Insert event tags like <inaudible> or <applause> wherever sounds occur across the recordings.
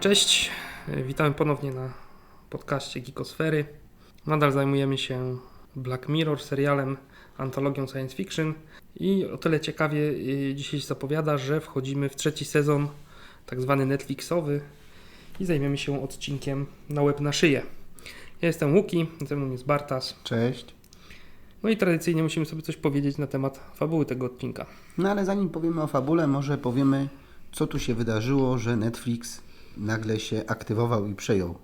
Cześć, witamy ponownie na podcaście Geekosfery. Nadal zajmujemy się Black Mirror, serialem, antologią science fiction i o tyle ciekawie y, dzisiaj się zapowiada, że wchodzimy w trzeci sezon, tak zwany Netflixowy i zajmiemy się odcinkiem na łeb na szyję. Ja jestem Łuki, ze mną jest Bartas. Cześć. No i tradycyjnie musimy sobie coś powiedzieć na temat fabuły tego odcinka. No ale zanim powiemy o fabule, może powiemy, co tu się wydarzyło, że Netflix nagle się aktywował i przejął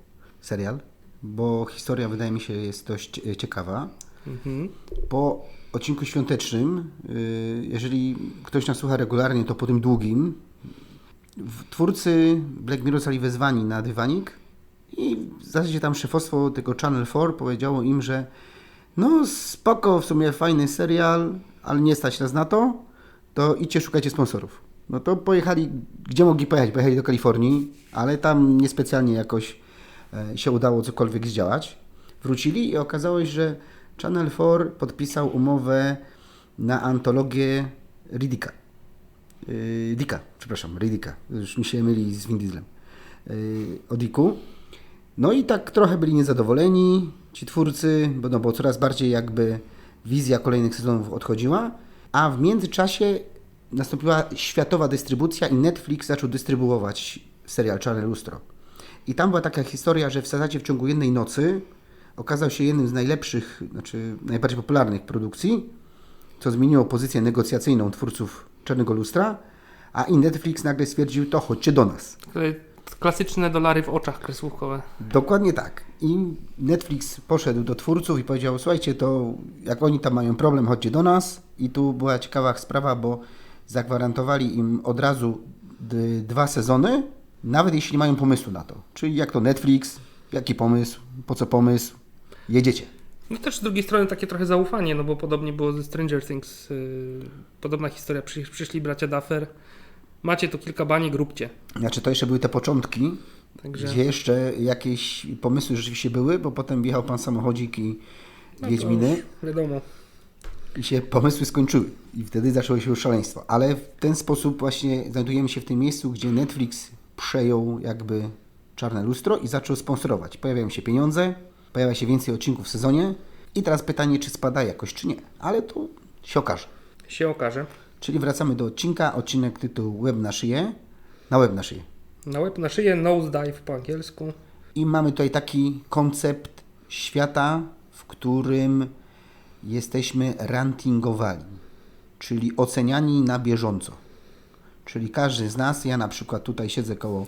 serial, bo historia wydaje mi się jest dość e, ciekawa. Mhm. Po odcinku świątecznym, y, jeżeli ktoś nas słucha regularnie, to po tym długim, twórcy Black Mirror zostali wezwani na dywanik i w zasadzie tam szefostwo tego Channel 4 powiedziało im, że no spoko, w sumie fajny serial, ale nie stać nas na to, to idźcie szukajcie sponsorów. No to pojechali, gdzie mogli pojechać? Pojechali do Kalifornii, ale tam niespecjalnie jakoś e, się udało cokolwiek zdziałać. Wrócili i okazało się, że Channel 4 podpisał umowę na antologię Riddicka. Yy, Dicka, przepraszam, Riddicka. Już mi się myli z Vin Dieslem. Yy, o Dicku. No i tak trochę byli niezadowoleni ci twórcy, bo, no, bo coraz bardziej jakby wizja kolejnych sezonów odchodziła, a w międzyczasie nastąpiła światowa dystrybucja i Netflix zaczął dystrybuować serial Czarne Lustro. I tam była taka historia, że w zasadzie w ciągu jednej nocy okazał się jednym z najlepszych, znaczy najbardziej popularnych produkcji, co zmieniło pozycję negocjacyjną twórców Czarnego Lustra, a i Netflix nagle stwierdził, to chodźcie do nas. Klasyczne dolary w oczach kresłówkowe. Dokładnie tak. I Netflix poszedł do twórców i powiedział: Słuchajcie, to jak oni tam mają problem, chodźcie do nas. I tu była ciekawa sprawa, bo zagwarantowali im od razu dwa sezony, nawet jeśli nie mają pomysłu na to. Czyli jak to Netflix, jaki pomysł, po co pomysł, jedziecie. No też z drugiej strony takie trochę zaufanie, no bo podobnie było ze Stranger Things. Yy, podobna historia, Przy, przyszli bracia Duffer. Macie tu kilka baniek, róbcie. Znaczy, to jeszcze były te początki, Także gdzie jeszcze jakieś pomysły rzeczywiście były, bo potem wjechał pan samochodzik i no Wiedźminy. Wiadomo. i się pomysły skończyły i wtedy zaczęło się już szaleństwo. Ale w ten sposób właśnie znajdujemy się w tym miejscu, gdzie Netflix przejął jakby czarne lustro i zaczął sponsorować. Pojawiają się pieniądze, pojawia się więcej odcinków w sezonie i teraz pytanie, czy spada jakoś, czy nie. Ale to się okaże. Się okaże. Czyli wracamy do odcinka, odcinek tytuł Web na szyję, na web na szyję. Na łeb na szyję, nosedive po angielsku. I mamy tutaj taki koncept świata, w którym jesteśmy rantingowani, czyli oceniani na bieżąco. Czyli każdy z nas, ja na przykład tutaj siedzę koło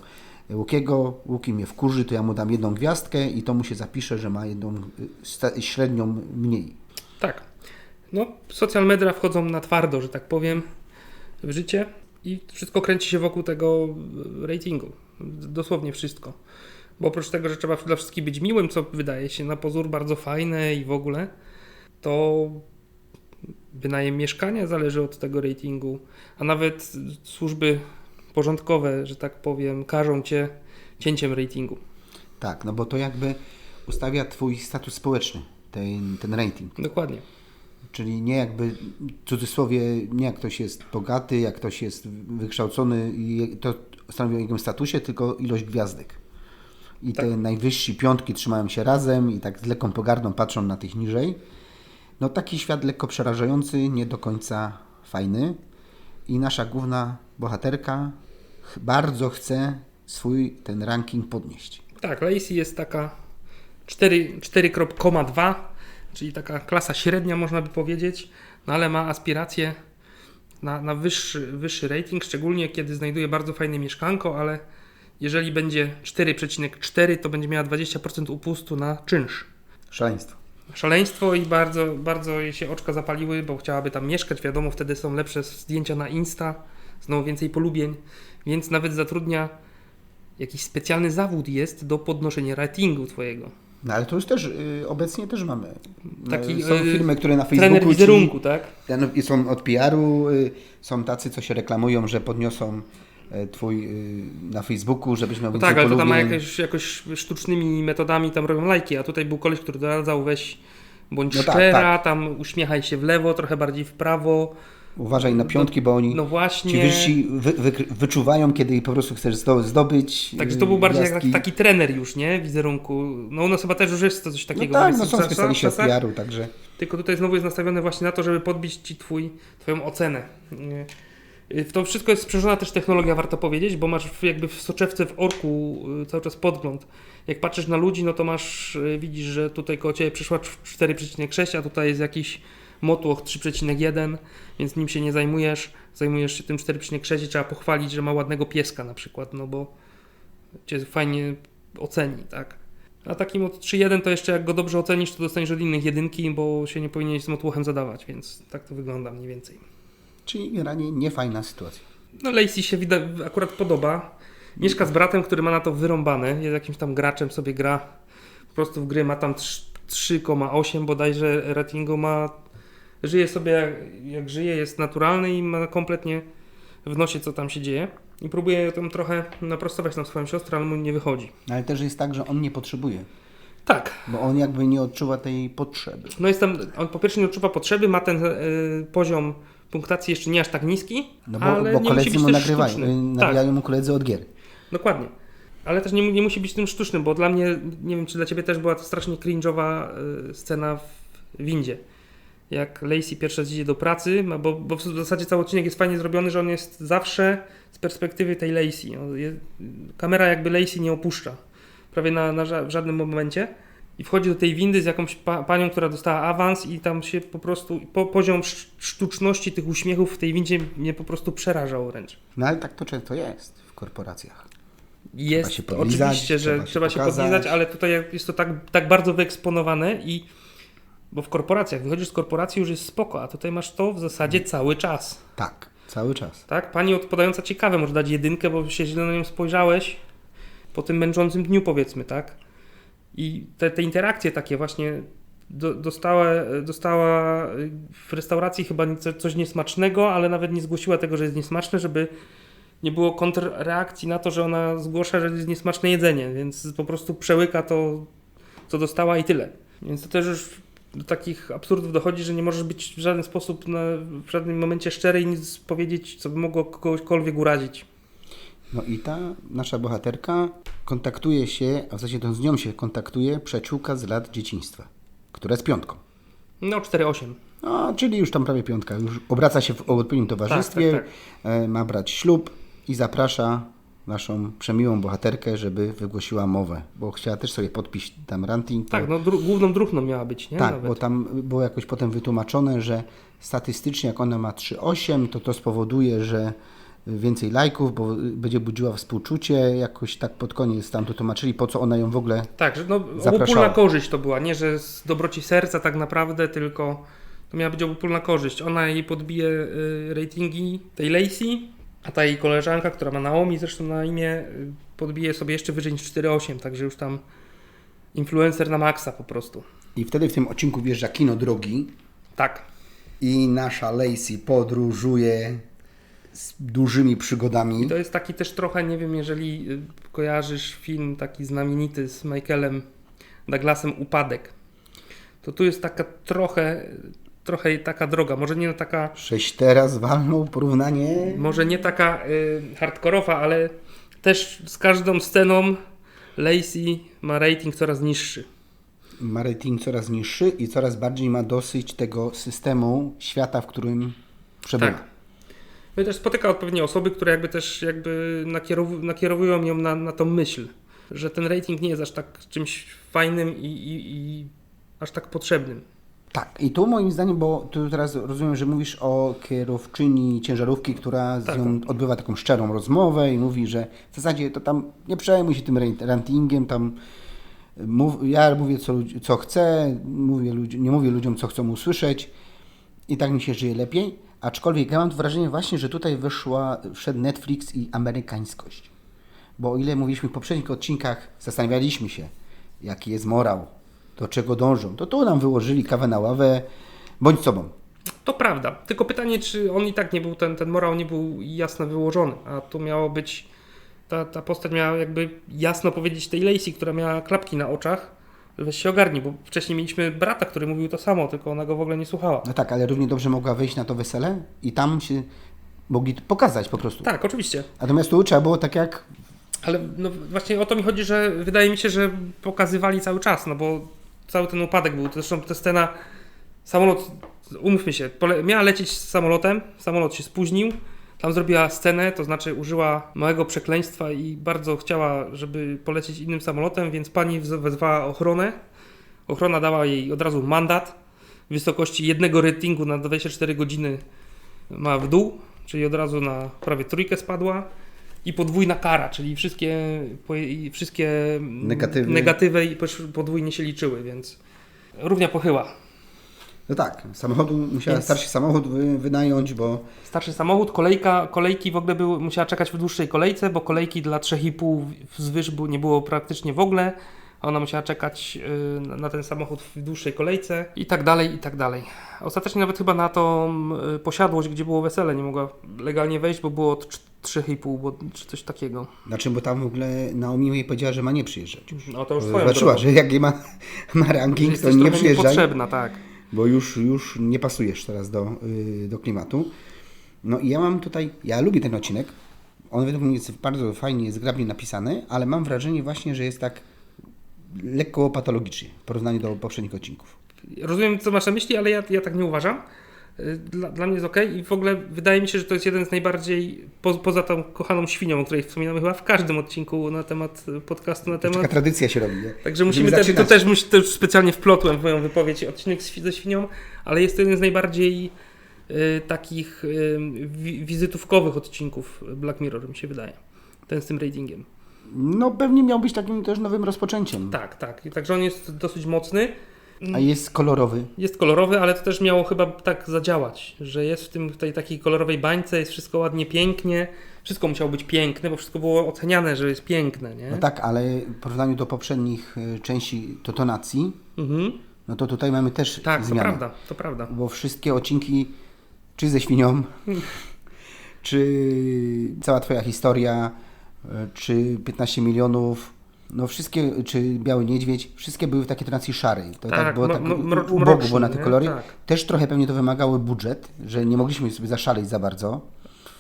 Łukiego, Łuki mnie wkurzy, to ja mu dam jedną gwiazdkę i to mu się zapisze, że ma jedną y, średnią mniej. Tak. No, social media wchodzą na twardo, że tak powiem, w życie i wszystko kręci się wokół tego ratingu. Dosłownie wszystko. Bo oprócz tego, że trzeba dla wszystkich być miłym, co wydaje się na pozór bardzo fajne i w ogóle, to wynajem mieszkania zależy od tego ratingu, a nawet służby porządkowe, że tak powiem, karzą cię cięciem ratingu. Tak, no bo to jakby ustawia Twój status społeczny, ten, ten rating. Dokładnie. Czyli nie jakby, w cudzysłowie, nie jak ktoś jest bogaty, jak ktoś jest wykształcony i to stanowi o jego statusie, tylko ilość gwiazdek. I Tak. te najwyżsi piątki trzymają się razem i tak z lekką pogardą patrzą na tych niżej. No taki świat lekko przerażający, nie do końca fajny. I nasza główna bohaterka bardzo chce swój ten ranking podnieść. Tak, Lacey jest taka 4 4,2, czyli taka klasa średnia, można by powiedzieć, no ale ma aspiracje na, na wyższy, wyższy rating, szczególnie kiedy znajduje bardzo fajne mieszkanko, ale jeżeli będzie 4,4, to będzie miała 20% upustu na czynsz. Szaleństwo. Szaleństwo i bardzo, bardzo jej się oczka zapaliły, bo chciałaby tam mieszkać. Wiadomo, wtedy są lepsze zdjęcia na Insta, znowu więcej polubień, więc nawet zatrudnia jakiś specjalny zawód jest do podnoszenia ratingu twojego. No ale to już też y, obecnie też mamy. Taki, Y, są y, firmy, które na Trener Facebooku ci- wizerunku, tak? Ten- Są od PR-u, y, są tacy, co się reklamują, że podniosą twój na Facebooku, żebyś miał No tak, ale to tam ma jakoś, jakoś sztucznymi metodami tam robią lajki, a tutaj był koleś, który doradzał weź bądź No tak, szczera, tak. tam uśmiechaj się w lewo, trochę bardziej w prawo. Uważaj na piątki, bo oni No właśnie. ci wyżsi wy, wy, wyczuwają, kiedy po prostu chcesz zdo, zdobyć. Także to był bardziej jak taki, trener już, nie? Wizerunku. No u nas chyba też już jest to coś No takiego. tak, jest no są od czasach, PR-u, także Tylko tutaj znowu jest nastawione właśnie na to, żeby podbić ci twój, twoją ocenę. W to wszystko jest sprzężona też technologia, warto powiedzieć, bo masz jakby w soczewce, w orku y, cały czas podgląd. Jak patrzysz na ludzi, no to masz, y, widzisz, że tutaj koło Ciebie przyszła cz- 4,6, a tutaj jest jakiś motłoch 3,1, więc nim się nie zajmujesz. Zajmujesz się tym 4,6 i trzeba pochwalić, że ma ładnego pieska na przykład, no bo Cię fajnie oceni, tak? A takim od 3.1 to jeszcze jak go dobrze ocenisz, to dostaniesz od innych jedynki, bo się nie powinieneś z motłochem zadawać, więc tak to wygląda mniej więcej. czyli generalnie niefajna sytuacja. No Lacey się wida- akurat podoba. Mieszka z bratem, który ma na to wyrąbane. Jest jakimś tam graczem, sobie gra po prostu w gry, ma tam trz- 3,8 bodajże ratingu, ma żyje sobie jak, jak żyje, jest naturalny i ma kompletnie w nosie co tam się dzieje. I próbuje tam trochę naprostować na swoją siostrę, ale mu nie wychodzi. Ale też jest tak, że on nie potrzebuje, Tak, bo on jakby nie odczuwa tej potrzeby. No jest tam, on po pierwsze nie odczuwa potrzeby, ma ten y, poziom punktacji jeszcze nie aż tak niski, No bo, ale bo nie musi koledzy być mu nagrywają, sztuczny. y, Tak, mu koledzy od gier. dokładnie. Ale też nie, nie musi być tym sztucznym, bo dla mnie, nie wiem czy dla Ciebie też była to strasznie cringe'owa y, scena w windzie. Jak Lacey pierwszy raz idzie do pracy, bo, bo w zasadzie cały odcinek jest fajnie zrobiony, że on jest zawsze z perspektywy tej Lacey. On je- Kamera jakby Lacey nie opuszcza. Prawie na, na ża- w żadnym momencie. I wchodzi do tej windy z jakąś pa panią, która dostała awans i tam się po prostu po, poziom sz- sztuczności tych uśmiechów w tej windzie mnie po prostu przerażał wręcz. No ale tak to często jest w korporacjach. Jest podlizać, oczywiście, że trzeba się trzeba się podlizać, ale tutaj jest to tak, tak bardzo wyeksponowane i bo w korporacjach, wychodzisz z korporacji już jest spoko, a tutaj masz to w zasadzie cały czas. Tak, cały czas. Tak? Pani podająca ciekawe może dać jedynkę, bo się źle na nią spojrzałeś po tym męczącym dniu powiedzmy, tak? I te, te interakcje takie właśnie do, dostała, dostała w restauracji chyba coś niesmacznego, ale nawet nie zgłosiła tego, że jest niesmaczne, żeby nie było kontrreakcji na to, że ona zgłasza, że jest niesmaczne jedzenie, więc po prostu przełyka to, co dostała i tyle. Więc to też już do takich absurdów dochodzi, że nie możesz być w żaden sposób, na, w żadnym momencie szczery i nic powiedzieć, co by mogło kogośkolwiek urazić. No i ta nasza bohaterka kontaktuje się, a w zasadzie to z nią się kontaktuje przyjaciółka z lat dzieciństwa, która jest piątką. No 4-8. No, czyli już tam prawie piątka. Już obraca się w odpowiednim towarzystwie, tak, e, ma brać ślub i zaprasza naszą przemiłą bohaterkę, żeby wygłosiła mowę, bo chciała też sobie podpić tam ranting. Tak, no dru- główną druhną miała być, nie? tak, Nawet. bo tam było jakoś potem wytłumaczone, że statystycznie jak ona ma 3,8, to to spowoduje, że więcej lajków, bo będzie budziła współczucie, jakoś tak pod koniec tam to tłumaczyli, po co ona ją w ogóle... Tak, że no, obopólna korzyść to była, nie że z dobroci serca tak naprawdę, tylko to miała być obopólna korzyść. Ona jej podbije y, ratingi tej Lacey, a ta jej koleżanka, która ma Naomi zresztą na imię, y, podbije sobie jeszcze wyżej niż 4,8, także już tam influencer na maksa po prostu. I wtedy w tym odcinku wjeżdża kino drogi Tak. i nasza Lacey podróżuje z dużymi przygodami. I to jest taki też trochę, nie wiem, jeżeli y, kojarzysz film taki znamienity z Michaelem Douglasem Upadek, to tu jest taka trochę, trochę taka droga, może nie taka, Sześć teraz walną porównanie. może nie taka y, hardkorowa, ale też z każdą sceną Lacey ma rating coraz niższy. Ma rating coraz niższy i coraz bardziej ma dosyć tego systemu świata, w którym przebywa. Tak. No i też spotyka odpowiednie osoby, które jakby też jakby nakierow- nakierowują ją na, na tą myśl, że ten rating nie jest aż tak czymś fajnym i, i, i aż tak potrzebnym. Tak, i tu moim zdaniem, bo tu teraz rozumiem, że mówisz o kierowczyni ciężarówki, która z Tak, nią odbywa taką szczerą rozmowę i mówi, że w zasadzie to tam nie przejmuj się tym rant- rantingiem, tam mów, ja mówię co, co chcę, mówię nie mówię ludziom co chcą usłyszeć i tak mi się żyje lepiej, aczkolwiek ja mam wrażenie właśnie, że tutaj wyszła, wszedł Netflix i amerykańskość. Bo o ile mówiliśmy w poprzednich odcinkach, zastanawialiśmy się, jaki jest morał, do czego dążą, to tu nam wyłożyli kawę na ławę, bądź sobą. To prawda. Tylko pytanie, czy on i tak nie był, ten, ten morał nie był jasno wyłożony, a tu miało być, ta, ta postać miała jakby jasno powiedzieć tej Lacey, która miała klapki na oczach, weź się ogarnij, bo wcześniej mieliśmy brata, który mówił to samo, tylko ona go w ogóle nie słuchała. No tak, ale równie dobrze mogła wejść na to wesele i tam się mogli pokazać po prostu. Tak, oczywiście. Natomiast tu trzeba było tak jak Ale no właśnie o to mi chodzi, że wydaje mi się, że pokazywali cały czas, no bo cały ten upadek był. Zresztą ta scena, samolot, umówmy się, pole, miała lecieć z samolotem, samolot się spóźnił, tam zrobiła scenę, to znaczy użyła małego przekleństwa i bardzo chciała, żeby polecieć innym samolotem, więc pani wezwała ochronę. Ochrona dała jej od razu mandat w wysokości jednego ratingu na 24 godziny ma w dół, czyli od razu na prawie trójkę spadła i podwójna kara, czyli wszystkie, wszystkie mm, Negatywy. negatywy i podwójnie się liczyły, więc równia pochyła. No tak, samochodu musiała Więc- starszy samochód wy, wynająć, bo Starszy samochód, kolejka, kolejki w ogóle były, musiała czekać w dłuższej kolejce, bo kolejki dla 3,5 wzwyż nie było praktycznie w ogóle. Ona musiała czekać y, na- ten samochód w dłuższej kolejce i tak dalej, i tak dalej. Ostatecznie nawet chyba na tą y, posiadłość, gdzie było wesele, nie mogła legalnie wejść, bo było trz- 3,5 bo, czy coś takiego. znaczy, bo tam w ogóle Naomi jej powiedziała, że ma nie przyjeżdżać. No to już Zobaczyła, że jak nie ma, <laughs> ma ranking, to nie trochę przyjeżdżaj, niepotrzebna, tak. bo już, już nie pasujesz teraz do, y, do klimatu. No i ja mam tutaj, ja lubię ten odcinek, on według mnie jest bardzo fajnie, zgrabnie napisany, ale mam wrażenie właśnie, że jest tak lekko patologicznie w porównaniu do poprzednich odcinków. Rozumiem, co masz na myśli, ale ja, ja tak nie uważam. Y, Dla, dla mnie jest ok i w ogóle wydaje mi się, że to jest jeden z najbardziej, po, poza tą kochaną świnią, o której wspominamy chyba w każdym odcinku na temat y, podcastu, na Taka temat. tradycja się robi, nie? Także musimy też, to też, musi- już specjalnie wplotłem w moją wypowiedź odcinek z, ze świnią, ale jest to jeden z najbardziej y, takich y, wi, wizytówkowych odcinków Black Mirror, mi się wydaje. Ten z tym ratingiem. No pewnie miał być takim też nowym rozpoczęciem. Tak, tak. I Także on jest dosyć mocny. A jest kolorowy. Jest kolorowy, ale to też miało chyba tak zadziałać, że jest w tym tej takiej kolorowej bańce, jest wszystko ładnie, pięknie. Wszystko musiało być piękne, bo wszystko było oceniane, że jest piękne, nie? No tak, ale w porównaniu do poprzednich y, części totonacji, Mhm. no to tutaj mamy też Tak, to zmianę. prawda, to prawda. Bo wszystkie odcinki, czy ze świnią, <laughs> czy cała Twoja historia, y, czy 15 milionów, no wszystkie, czy Biały Niedźwiedź, wszystkie były w takiej tonacji szarej. To tak, Tak, było tak ubogo było na te kolory. Tak. Też trochę pewnie to wymagało budżet, że nie mogliśmy sobie zaszaleć za bardzo.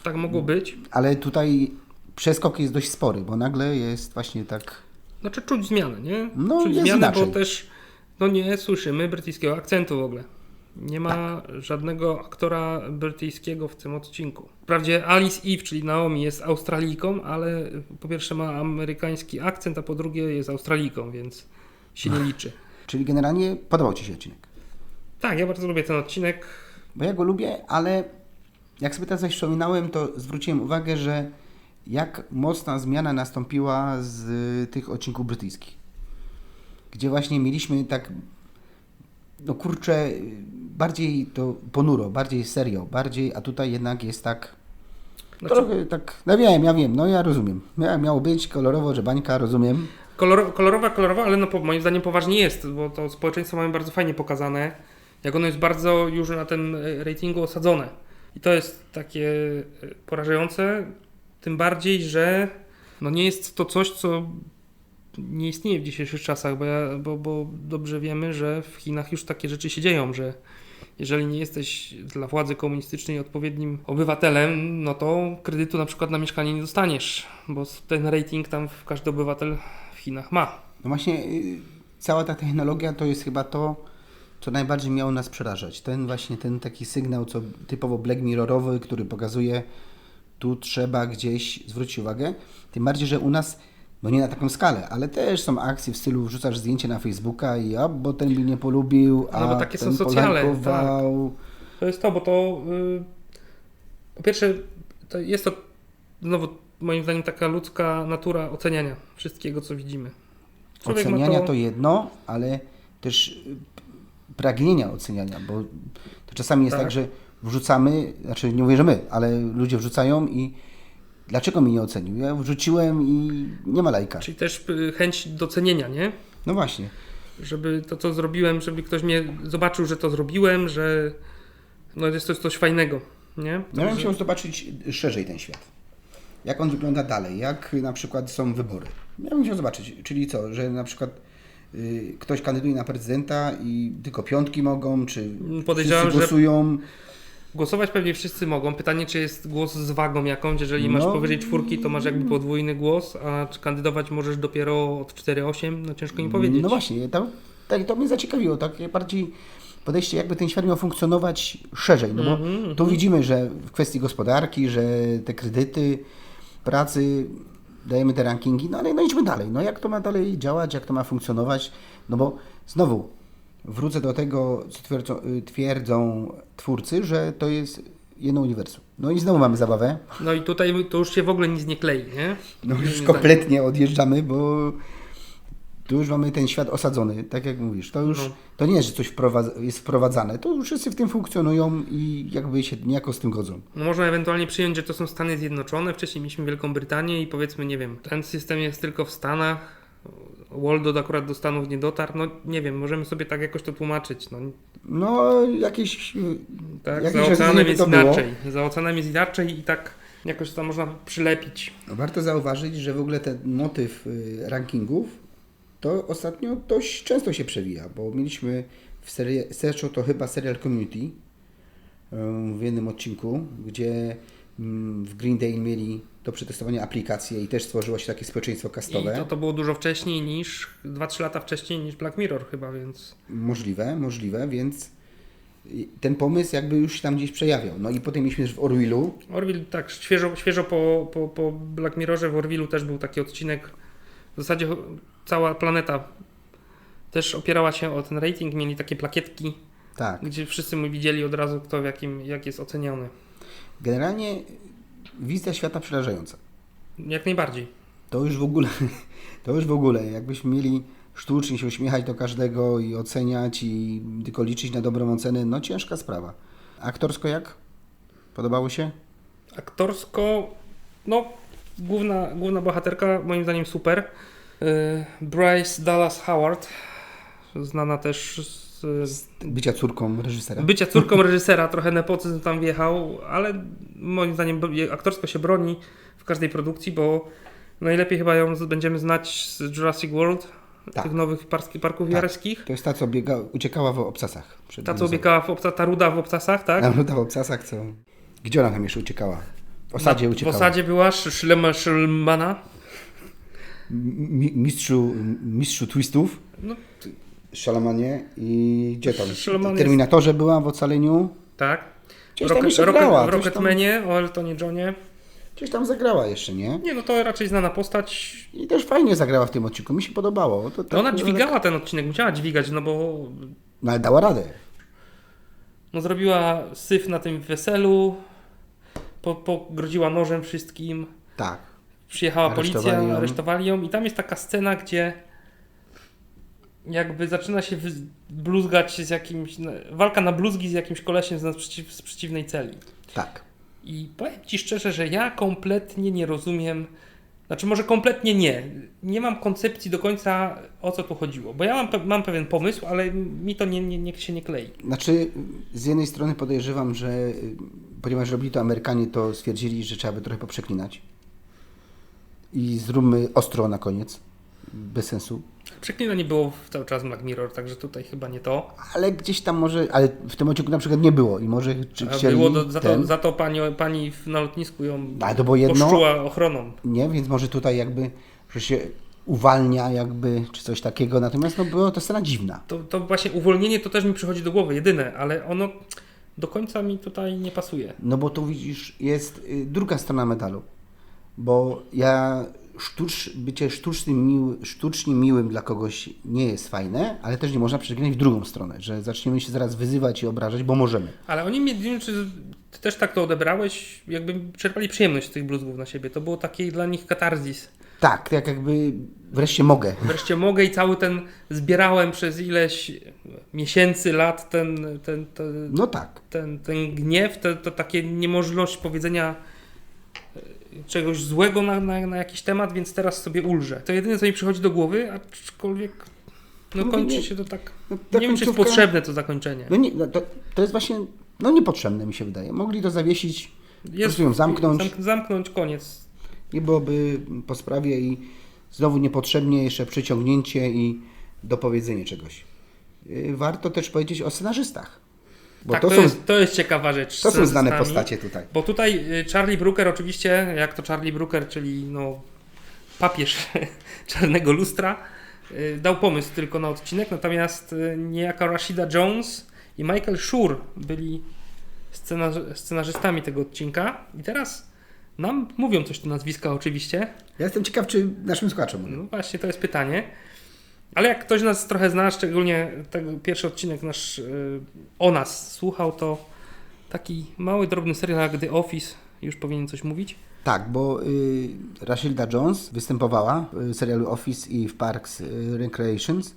Tak mogło być. Ale tutaj przeskok jest dość spory, bo nagle jest właśnie tak. Znaczy czuć zmianę, nie? No, czuć zmianę, inaczej. bo też no nie słyszymy brytyjskiego akcentu w ogóle. Nie ma Tak. żadnego aktora brytyjskiego w tym odcinku. Wprawdzie Alice Eve, czyli Naomi, jest Australijką, ale po pierwsze ma amerykański akcent, a po drugie jest Australijką, więc się nie liczy. Czyli generalnie podobał Ci się odcinek. Tak, ja bardzo lubię ten odcinek. Bo ja go lubię, ale jak sobie teraz wspominałem, to zwróciłem uwagę, że jak mocna zmiana nastąpiła z tych odcinków brytyjskich. Gdzie właśnie mieliśmy tak, no kurczę, bardziej to ponuro, bardziej serio, bardziej, a tutaj jednak jest tak, Znaczy, trochę tak, no wiem, ja wiem, no ja rozumiem. Ja, miało być kolorowo, że bańka, rozumiem. kolor, kolorowa, kolorowa, ale no, moim zdaniem poważnie jest, bo to społeczeństwo mamy bardzo fajnie pokazane. Jak ono jest bardzo już na tym e, ratingu osadzone. I to jest takie e, porażające, tym bardziej, że no nie jest to coś, co nie istnieje w dzisiejszych czasach, bo, ja, bo, bo dobrze wiemy, że w Chinach już takie rzeczy się dzieją, że jeżeli nie jesteś dla władzy komunistycznej odpowiednim obywatelem, no to kredytu na przykład na mieszkanie nie dostaniesz, bo ten rating tam każdy obywatel w Chinach ma. No właśnie, y, cała ta technologia to jest chyba to, co najbardziej miało nas przerażać. Ten właśnie, ten taki sygnał, co typowo Black Mirrorowy, który pokazuje, tu trzeba gdzieś zwrócić uwagę. Tym bardziej, że u nas, no nie na taką skalę, ale też są akcje w stylu wrzucasz zdjęcie na Facebooka i a, bo ten mnie nie polubił, a No bo takie są ten socjale, polajkował. To jest to, bo to y, po pierwsze to jest to znowu moim zdaniem taka ludzka natura oceniania wszystkiego, co widzimy. Człowiek Oceniania to... to- jedno, ale też y, pragnienia oceniania, bo to czasami jest tak. Tak. że wrzucamy, znaczy nie mówię, że my, ale ludzie wrzucają i dlaczego mnie nie ocenił? Ja wrzuciłem i nie ma lajka. Czyli też y, chęć docenienia, nie? No właśnie. Żeby to, co zrobiłem, żeby ktoś mnie zobaczył, że to zrobiłem, że no jest to coś fajnego, nie? Ja bym chciał zobaczyć szerzej ten świat. Jak on wygląda dalej, jak na przykład są wybory. Ja bym chciał zobaczyć, czyli co, że na przykład y, ktoś kandyduje na prezydenta i tylko piątki mogą, czy Podejrzewam, wszyscy że- głosują. Głosować pewnie wszyscy mogą. Pytanie, czy jest głos z wagą jakąś. Jeżeli masz No. powyżej czwórki, to masz jakby podwójny głos, a czy kandydować możesz dopiero od 4-8, no ciężko mi powiedzieć. No właśnie, to, tak, to mnie zaciekawiło, takie bardziej podejście, jakby ten świat miał funkcjonować szerzej, no bo Mhm, tu widzimy, że w kwestii gospodarki, że te kredyty, pracy, dajemy te rankingi, no ale no idźmy dalej, no jak to ma dalej działać, jak to ma funkcjonować, no bo znowu wrócę do tego, co twierdzą, y, twierdzą twórcy, że to jest jedno uniwersum. No i znowu mamy zabawę, No i tutaj to już się w ogóle nic nie klei, nie? no już kompletnie odjeżdżamy, bo tu już mamy ten świat osadzony, tak jak mówisz. To już No. to nie jest, że coś wprowadza, jest wprowadzane, to już wszyscy w tym funkcjonują i jakby się niejako z tym godzą. No można ewentualnie przyjąć, że to są Stany Zjednoczone, wcześniej mieliśmy Wielką Brytanię i powiedzmy, nie wiem, ten system jest tylko w Stanach, Waldo akurat do Stanów nie dotarł, no nie wiem, możemy sobie tak jakoś to tłumaczyć, no. No jakieś... tak, jakieś za oceanem jest inaczej, za oceanem jest inaczej i tak jakoś to można przylepić. Warto zauważyć, że w ogóle ten motyw y, rankingów to ostatnio dość często się przewija, bo mieliśmy w serii, to chyba serial Community y, w jednym odcinku, gdzie mm, w Green Day mieli do przetestowania aplikację i też stworzyło się takie społeczeństwo I kastowe. to, to było dużo wcześniej niż, 2-3 lata wcześniej niż Black Mirror chyba, więc Możliwe, możliwe, więc ten pomysł jakby już się tam gdzieś przejawiał. No i potem mieliśmy też w Orwillu, Orville tak świeżo, świeżo po, po, po Black Mirrorze w Orwillu też był taki odcinek, w zasadzie cała planeta też opierała się o ten rating, mieli takie plakietki, tak, gdzie wszyscy mu widzieli od razu kto w jakim, jak jest oceniony. generalnie wizja świata przerażająca. Jak najbardziej. To już w ogóle, <laughs> to już w ogóle, jakbyśmy mieli sztucznie się uśmiechać do każdego i oceniać i tylko liczyć na dobrą ocenę, no ciężka sprawa. Aktorsko jak? Podobało się? Aktorsko, no główna, główna bohaterka moim zdaniem super. Yy, Bryce Dallas Howard, znana też Bycia córką reżysera? bycia córką <laughs> reżysera, trochę nepotyzm tam wjechał, ale moim zdaniem aktorsko się broni w każdej produkcji, bo najlepiej chyba ją będziemy znać z Jurassic World, Tak. tych nowych parski, parków Tak. jarskich. To jest ta, co biega, uciekała w obcasach. Ta, co obiekała w obca, ta ruda w obcasach, tak? Ta ruda w obcasach, co... Gdzie ona tam jeszcze uciekała? W osadzie Na- uciekała. W osadzie była Sz- Szlema Szlmana. Mi- mistrzu, mistrzu twistów. No, Szalamanie i gdzie tam? Szalaman W jest- Terminatorze była, w Ocaleniu. tak. Gdzieś tam jeszcze grała. w Gdzieś tam, Rocketmanie, o Eltonie Johnie. gdzieś tam zagrała jeszcze, nie? Nie, no to raczej znana postać. I też fajnie zagrała w tym odcinku. Mi się podobało. To, To tak- ona dźwigała ten odcinek, musiała dźwigać, no bo No ale dała radę. no, zrobiła syf na tym weselu, po, pogrodziła nożem wszystkim. Tak. Przyjechała policja, aresztowali ją i tam jest taka scena, gdzie jakby zaczyna się bluzgać z jakimś, walka na bluzgi z jakimś kolesiem z, przeciw, z przeciwnej celi. Tak. I powiem Ci szczerze, że ja kompletnie nie rozumiem, znaczy może kompletnie nie, nie mam koncepcji do końca o co tu chodziło, bo ja mam, pe- mam pewien pomysł, ale mi to nie, nie, nie się nie klei. Znaczy, z jednej strony podejrzewam, że y, ponieważ robili to Amerykanie, to stwierdzili, że trzeba by trochę poprzeklinać. I zróbmy ostro na koniec. Bez sensu. Przeklinanie było w- cały czas Black Mirror, także tutaj chyba nie to. Ale gdzieś tam może, ale w tym odcinku na przykład nie było i może czy chcieli było do, za, ten, to, za to pani, pani w- na lotnisku ją Ale to było jedno. poszczuła ochroną. Nie, więc może tutaj jakby, że się uwalnia jakby, czy coś takiego. Natomiast no była to scena dziwna. To, to właśnie uwolnienie to też mi przychodzi do głowy, jedyne, ale ono do końca mi tutaj nie pasuje. No bo tu widzisz, jest y, druga strona medalu. Bo ja sztucz, bycie sztucznym, miły, sztucznie miłym dla kogoś nie jest fajne, ale też nie można przeginać w drugą stronę, że zaczniemy się zaraz wyzywać i obrażać, bo możemy. Ale oni mnie, nie wiem, czy ty też tak to odebrałeś, jakby czerpali przyjemność z tych bluzgów na siebie. To było taki dla nich katarzis. Tak, tak jakby wreszcie mogę. Wreszcie mogę i cały ten zbierałem przez ileś miesięcy, lat ten, ten, ten, No tak. ten, ten gniew, to, to takie niemożność powiedzenia czegoś złego na, na, na jakiś temat, więc teraz sobie ulżę. To jedyne, co mi przychodzi do głowy, aczkolwiek no No kończy nie- się to tak... no nie wiem, czy jest potrzebne to zakończenie. No nie, no to, to jest właśnie no niepotrzebne mi się wydaje. Mogli to zawiesić, po Jest, ją zamknąć zamk- zamknąć, koniec. i byłoby po sprawie i znowu niepotrzebnie jeszcze przeciągnięcie i dopowiedzenie czegoś. Y, Warto też powiedzieć o scenarzystach. Bo tak, to, to, są, jest, to jest ciekawa rzecz. to są znane postacie tutaj. Bo tutaj y, Charlie Brooker oczywiście, jak to Charlie Brooker, czyli no papież <laughs> czarnego lustra, y, dał pomysł tylko na odcinek, natomiast y, niejaka Rashida Jones i Michael Schur byli scenarzy- scenarzystami tego odcinka i teraz nam mówią coś te nazwiska oczywiście, Ja jestem ciekaw, czy naszym słuchaczom mówią. no właśnie, to jest pytanie. Ale jak ktoś nas trochę zna, szczególnie ten pierwszy odcinek nasz y, o nas słuchał, to taki mały, drobny serial jak The Office już powinien coś mówić. Tak, bo y, Rashilda Jones występowała w serialu Office i w Parks y, Recreations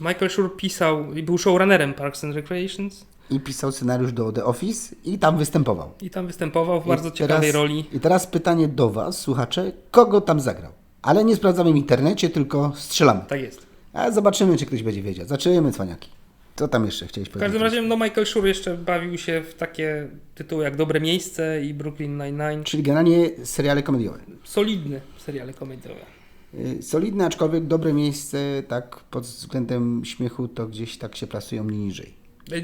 Michael Schur pisał i był showrunnerem Parks and Recreations i pisał scenariusz do The Office i tam występował. i tam występował w I bardzo ciekawej roli. I teraz pytanie do Was, słuchacze, kogo tam zagrał? Ale nie sprawdzamy w internecie, tylko strzelamy. Tak jest. A zobaczymy, czy ktoś będzie wiedział. Zaczynamy, cwaniaki. Co tam jeszcze chciałeś W powiedzieć? każdym razie no Michael Schur jeszcze bawił się w takie tytuły jak Dobre Miejsce i Brooklyn Nine-Nine. Czyli generalnie seriale komediowe. Solidne seriale komediowe. Y, Solidne, aczkolwiek dobre miejsce, tak pod względem śmiechu, to gdzieś tak się plasują mnie niżej.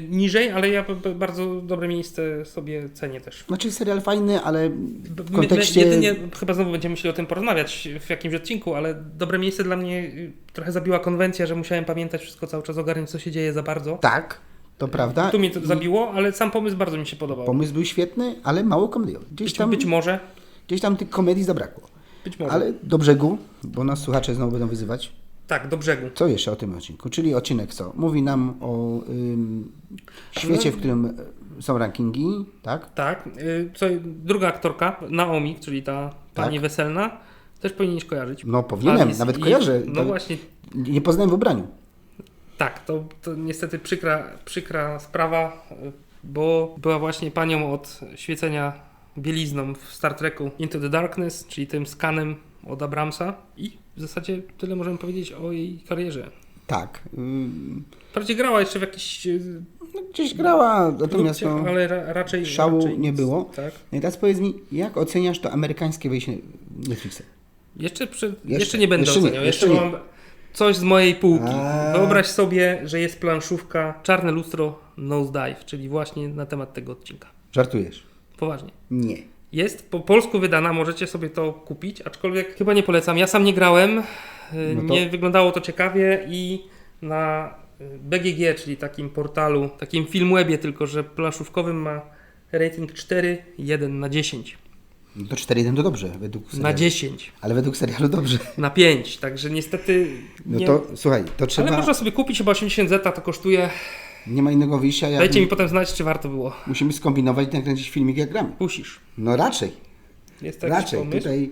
Niżej, ale ja bardzo dobre miejsce sobie cenię też. Znaczy serial fajny, ale w kontekście... My jedynie chyba znowu będziemy musieli o tym porozmawiać w jakimś odcinku, ale dobre miejsce dla mnie y, trochę zabiła konwencja, że musiałem pamiętać wszystko cały czas ogarniać, co się dzieje za bardzo. Tak, to prawda. Tu mnie to zabiło, ale sam pomysł bardzo mi się podobał. Pomysł był świetny, ale mało komediowy. Gdzieś być, tam, być może, gdzieś tam tych komedii zabrakło. być może. Ale do brzegu, bo nas słuchacze znowu będą wyzywać. Tak, do brzegu. Co jeszcze o tym odcinku? Czyli odcinek co? Mówi nam o ym, świecie, w którym są rankingi, tak? Tak. y, Co, druga aktorka, Naomi, czyli ta pani Tak. weselna, też powinieneś kojarzyć. No powinienem, Alice nawet i- kojarzę. No To właśnie, Nie poznałem w ubraniu. tak, to, to niestety przykra, przykra sprawa, y, bo była właśnie panią od świecenia bielizną w Star Treku Into the Darkness, czyli tym skanem od Abramsa i w zasadzie tyle możemy powiedzieć o jej karierze. Tak. Wprawdzie grała jeszcze w jakichś y, no, gdzieś grała, natomiast no, ale ra, raczej szału raczej nie było. Tak. I teraz powiedz mi, jak oceniasz to amerykańskie wejście Netflixa? Jeszcze, przy, jeszcze, Jeszcze- nie będę jeszcze nie, oceniał. jeszcze Jeszcze, nie. mam coś z mojej półki. A. Wyobraź sobie, że jest planszówka Czarne Lustro Nosedive, czyli właśnie na temat tego odcinka. Żartujesz? Poważnie. Nie. Jest po polsku wydana, możecie sobie to kupić, aczkolwiek chyba nie polecam. Ja sam nie grałem, y, No to- nie wyglądało to ciekawie i na y, BGG, czyli takim portalu, takim filmwebie, tylko że planszówkowym ma rating 4,1 na 10. No to 4-1 to dobrze, według serialu. Na 10. Ale według serialu dobrze. Na 5, także niestety No nie, to słuchaj, to trzeba. Ale można sobie kupić, chyba 80 zeta to kosztuje. Nie ma innego wyjścia. Jak Dajcie mi potem znać, czy warto było. Musimy skombinować i nakręcić filmik jak gramy. Musisz. No raczej. Jest to jakiś raczej. pomysł? Tutaj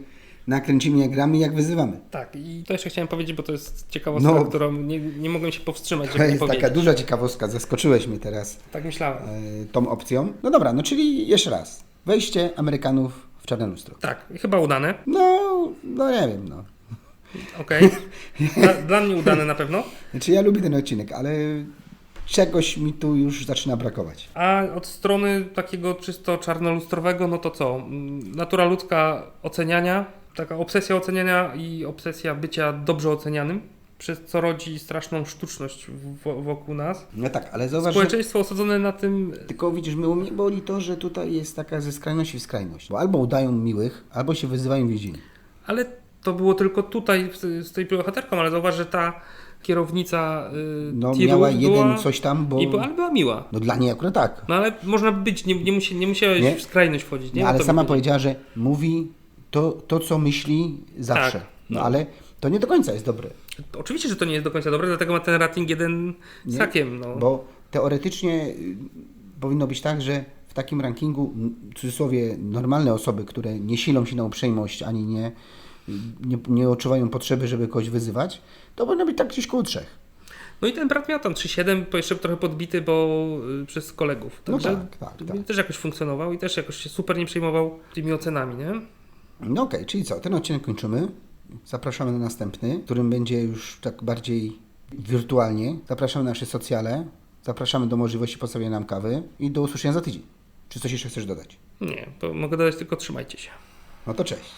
nakręcimy jak gramy i jak wyzywamy. Tak, i to jeszcze chciałem powiedzieć, bo to jest ciekawostka, No. którą nie, nie mogłem się powstrzymać, To <laughs> żeby nie jest powiedzieć. taka duża ciekawostka. Zaskoczyłeś mnie teraz Tak myślałem. e, tą opcją. No dobra, no czyli jeszcze raz. Wejście Amerykanów w czarne lustro. Tak, chyba udane. No, no nie wiem, no. Okej. <laughs> Dla, dla mnie udane na pewno. Znaczy ja lubię ten odcinek, ale czegoś mi tu już zaczyna brakować. A od strony takiego czysto czarnolustrowego, no to co? Natura ludzka oceniania, taka obsesja oceniania i obsesja bycia dobrze ocenianym, przez co rodzi straszną sztuczność wokół nas. No tak, ale zauważ, że Społeczeństwo osadzone na tym Tylko widzisz, mnie, mnie boli to, że tutaj jest taka ze skrajności w skrajność. Bo albo udają miłych, albo się wyzywają więzieni. Ale to było tylko tutaj z, z tej bohaterką, ale zauważ, że ta kierownica y, No tirów miała jeden była, coś tam, bo... i była, ale była miła. No dla niej akurat tak. No ale można być, nie, nie, musi, nie musiałeś Nie? w skrajność wchodzić, nie? No, ale to sama powiedziała, że mówi to, to co myśli zawsze. Tak, no. no. ale to nie do końca jest dobre. Oczywiście, że to nie jest do końca dobre, dlatego ma ten rating jeden z Nie? hakiem. No. Bo teoretycznie y, powinno być tak, że w takim rankingu, w cudzysłowie, normalne osoby, które nie silą się na uprzejmość, ani nie, nie, nie odczuwają potrzeby, żeby kogoś wyzywać, to powinno być tak gdzieś koło trzech. no i ten brat miał tam 3,7, bo jeszcze trochę podbity, bo y, przez kolegów. No Także tak, tak, tak. też jakoś funkcjonował i też jakoś się super nie przejmował tymi ocenami, nie? No okej, czyli co, ten odcinek kończymy. Zapraszamy na następny, którym będzie już tak bardziej wirtualnie. Zapraszamy na nasze socjale, zapraszamy do możliwości postawienia nam kawy i do usłyszenia za tydzień. Czy coś jeszcze chcesz dodać? Nie, to mogę dodać tylko trzymajcie się. No to cześć.